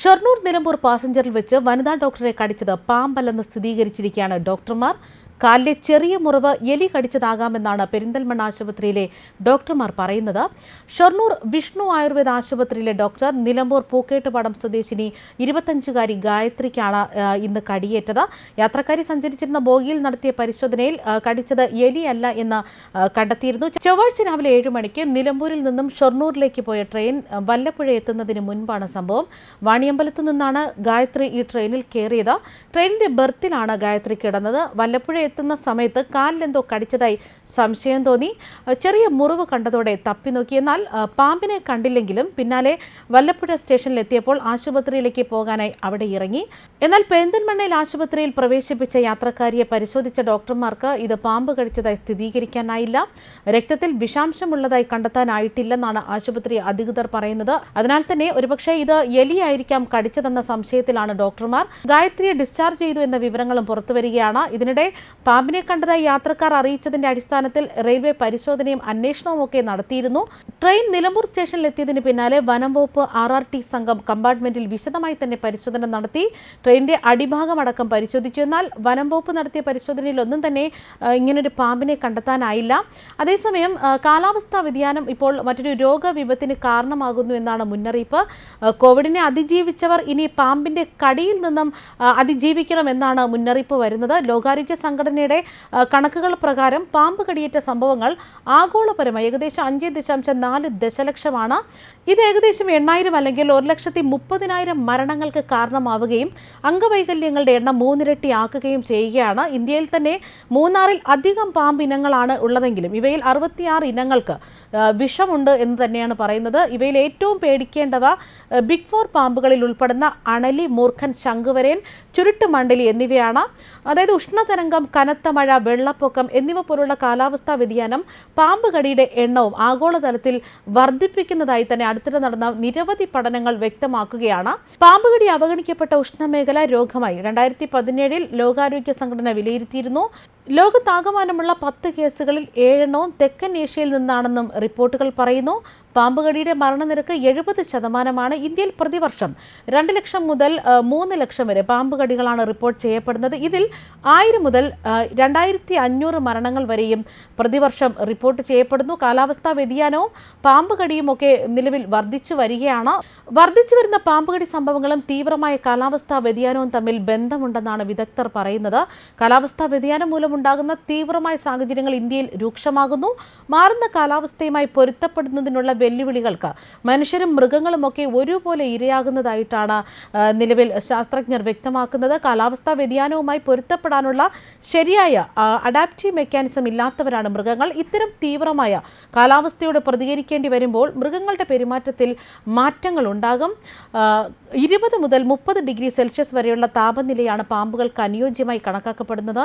ഷൊർണൂർ നിലമ്പൂർ പാസഞ്ചറിൽ വെച്ച് വനിതാ ഡോക്ടറെ കടിച്ചത് പാമ്പല്ലെന്ന് സ്ഥിരീകരിച്ചിരിക്കുകയാണ് ഡോക്ടർമാർ. കാലിലെ ചെറിയ മുറിവ് എലി കടിച്ചതാകാമെന്നാണ് പെരിന്തൽമണ്ണ ആശുപത്രിയിലെ ഡോക്ടർമാർ പറയുന്നത്. ഷൊർണൂർ വിഷ്ണു ആയുർവേദ ആശുപത്രിയിലെ ഡോക്ടർ നിലമ്പൂർ പൂക്കേട്ടുപാടം സ്വദേശിനി ഇരുപത്തഞ്ചുകാരി ഗായത്രിക്കാണ് ഇന്ന് കടിയേറ്റത്. യാത്രക്കാരി സഞ്ചരിച്ചിരുന്ന ബോഗിയിൽ നടത്തിയ പരിശോധനയിൽ കടിച്ചത് എലിയല്ല എന്ന് കണ്ടെത്തിയിരുന്നു. ചൊവ്വാഴ്ച രാവിലെ ഏഴ് മണിക്ക് നിലമ്പൂരിൽ നിന്നും ഷൊർണൂരിലേക്ക് പോയ ട്രെയിൻ വല്ലപ്പുഴ എത്തുന്നതിന് മുൻപാണ് സംഭവം. വാണിയമ്പലത്ത് നിന്നാണ് ഗായത്രി ഈ ട്രെയിനിൽ കയറിയത്. ട്രെയിനിന്റെ ബർത്തിലാണ് ഗായത്രി കിടന്നത്. വല്ലപ്പുഴ എത്തുന്ന സമയത്ത് കാലിലെന്തോ കടിച്ചതായി സംശയം തോന്നി. ചെറിയ മുറിവ് കണ്ടതോടെ തപ്പി നോക്കി. എന്നാൽ പാമ്പിനെ കണ്ടില്ലെങ്കിലും പിന്നാലെ വല്ലപ്പുഴ സ്റ്റേഷനിൽ എത്തിയപ്പോൾ ആശുപത്രിയിലേക്ക് പോകാനായി അവിടെ ഇറങ്ങി. എന്നാൽ പെരിന്തൽമണ്ണയിൽ ആശുപത്രിയിൽ പ്രവേശിപ്പിച്ച യാത്രക്കാരിയെ പരിശോധിച്ച ഡോക്ടർമാർക്ക് ഇത് പാമ്പ് കടിച്ചതായി സ്ഥിരീകരിക്കാനായില്ല. രക്തത്തിൽ വിഷാംശമുള്ളതായി കണ്ടെത്താനായിട്ടില്ലെന്നാണ് ആശുപത്രി അധികൃതർ പറയുന്നത്. അതിനാൽ തന്നെ ഒരുപക്ഷെ ഇത് എലിയായിരിക്കാം കടിച്ചതെന്ന സംശയത്തിലാണ് ഡോക്ടർമാർ. ഗായത്രിയെ ഡിസ്ചാർജ് ചെയ്തു എന്ന വിവരങ്ങളും പുറത്തുവരികയാണ്. ഇതിനിടെ പാമ്പിനെ കണ്ടതായി യാത്രക്കാർ അറിയിച്ചതിന്റെ അടിസ്ഥാനത്തിൽ റെയിൽവേ പരിശോധനയും അന്വേഷണവും ഒക്കെ നടത്തിയിരുന്നു. ട്രെയിൻ നിലമ്പൂർ സ്റ്റേഷനിൽ എത്തിയതിന് പിന്നാലെ വനം വകുപ്പ് ആർ ആർ ടി സംഘം കമ്പാർട്ട്മെന്റിൽ വിശദമായി തന്നെ പരിശോധന നടത്തി. ട്രെയിനിന്റെ അടിഭാഗം അടക്കം പരിശോധിച്ചു. എന്നാൽ വനം വകുപ്പ് നടത്തിയ പരിശോധനയിൽ ഒന്നും തന്നെ ഇങ്ങനൊരു പാമ്പിനെ കണ്ടെത്താനായില്ല. അതേസമയം കാലാവസ്ഥാ വ്യതിയാനം ഇപ്പോൾ മറ്റൊരു രോഗവിപത്തിന് കാരണമാകുന്നു എന്നാണ് മുന്നറിയിപ്പ്. കോവിഡിനെ അതിജീവിച്ചവർ ഇനി പാമ്പിന്റെ കടിയിൽ നിന്നും അതിജീവിക്കണം എന്നാണ് മുന്നറിയിപ്പ് വരുന്നത്. ലോകാരോഗ്യ സംഘടനയുടെ കണക്കുകൾ പ്രകാരം പാമ്പ് കടിയേറ്റ സംഭവങ്ങൾ ആഗോളപരമായി ഏകദേശം അഞ്ച് ദശാംശം നാല് ദശലക്ഷമാണ്. ഇത് ഏകദേശം എണ്ണായിരം അല്ലെങ്കിൽ ഒരു ലക്ഷത്തി മുപ്പതിനായിരം മരണങ്ങൾക്ക് കാരണമാവുകയും അംഗവൈകല്യങ്ങളുടെ എണ്ണം മൂന്നിരട്ടി ആക്കുകയും ചെയ്യുകയാണ്. ഇന്ത്യയിൽ തന്നെ മൂന്നാറിൽ അധികം പാമ്പ് ഇനങ്ങളാണ് ഉള്ളതെങ്കിലും ഇവയിൽ അറുപത്തിയാറ് ഇനങ്ങൾക്ക് വിഷമുണ്ട് എന്ന് തന്നെയാണ് പറയുന്നത്. ഇവയിൽ ഏറ്റവും പേടിക്കേണ്ടവ ബിഗ് ഫോർ പാമ്പുകളിൽ ഉൾപ്പെടുന്ന അണലി മൂർഖൻ ശംഖുവരേൻ ചുരുട്ട് മണ്ഡലി എന്നിവയാണ്. അതായത് ഉഷ്ണതരംഗം കനത്ത മഴ വെള്ളപ്പൊക്കം എന്നിവ പോലുള്ള കാലാവസ്ഥാ വ്യതിയാനം പാമ്പ് കടിയുടെ എണ്ണവും ആഗോളതലത്തിൽ വർദ്ധിപ്പിക്കുന്നതായി തന്നെ അടുത്തിടെ നടന്ന നിരവധി പഠനങ്ങൾ വ്യക്തമാക്കുകയാണ്. പാമ്പുകടി അവഗണിക്കപ്പെട്ട ഉഷ്ണമേഖല രോഗമായി രണ്ടായിരത്തി പതിനേഴിൽ ലോകാരോഗ്യ സംഘടന വിലയിരുത്തിയിരുന്നു. ലോകത്താകമാനമുള്ള പത്ത് കേസുകളിൽ ഏഴെണ്ണവും തെക്കൻ ഏഷ്യയിൽ നിന്നാണെന്നും റിപ്പോർട്ടുകൾ പറയുന്നു. പാമ്പുകടിയുടെ മരണനിരക്ക് എഴുപത് ശതമാനമാണ് ഇന്ത്യയിൽ പ്രതിവർഷം. രണ്ട് ലക്ഷം മുതൽ മൂന്ന് ലക്ഷം വരെ പാമ്പുകടികളാണ് റിപ്പോർട്ട് ചെയ്യപ്പെടുന്നത്. ഇതിൽ ആയിരം മുതൽ രണ്ടായിരത്തി അഞ്ഞൂറ് മരണങ്ങൾ വരെയും പ്രതിവർഷം റിപ്പോർട്ട് ചെയ്യപ്പെടുന്നു. കാലാവസ്ഥാ വ്യതിയാനവും പാമ്പുകടിയും ഒക്കെ നിലവിൽ വർദ്ധിച്ചു വരികയാണ്. വർദ്ധിച്ചു വരുന്ന പാമ്പുകടി സംഭവങ്ങളും തീവ്രമായ കാലാവസ്ഥാ വ്യതിയാനവും തമ്മിൽ ബന്ധമുണ്ടെന്നാണ് വിദഗ്ധർ പറയുന്നത്. കാലാവസ്ഥാ വ്യതിയാനം മൂലമുണ്ടാകുന്ന തീവ്രമായ സാഹചര്യങ്ങൾ ഇന്ത്യയിൽ രൂക്ഷമാകുന്നു. മാറുന്ന കാലാവസ്ഥയുമായി പൊരുത്തപ്പെടുന്നതിനുള്ള വെല്ലുവിളികൾക്ക് മനുഷ്യരും മൃഗങ്ങളുമൊക്കെ ഒരുപോലെ ഇരയാകുന്നതായിട്ടാണ് നിലവിൽ ശാസ്ത്രജ്ഞർ വ്യക്തമാക്കുന്നത്. കാലാവസ്ഥാ വ്യതിയാനവുമായി പൊരുത്തപ്പെടാനുള്ള ശരിയായ അഡാപ്റ്റീവ് മെക്കാനിസം ഇല്ലാത്തവരാണ് മൃഗങ്ങൾ. ഇത്തരം തീവ്രമായ കാലാവസ്ഥയോട് പ്രതികരിക്കേണ്ടി വരുമ്പോൾ മൃഗങ്ങളുടെ പെരുമാറ്റത്തിൽ മാറ്റങ്ങൾ ഉണ്ടാകും. ഇരുപത് മുതൽ മുപ്പത് ഡിഗ്രി സെൽഷ്യസ് വരെയുള്ള താപനിലയാണ് പാമ്പുകൾക്ക് അനുയോജ്യമായി കണക്കാക്കപ്പെടുന്നത്.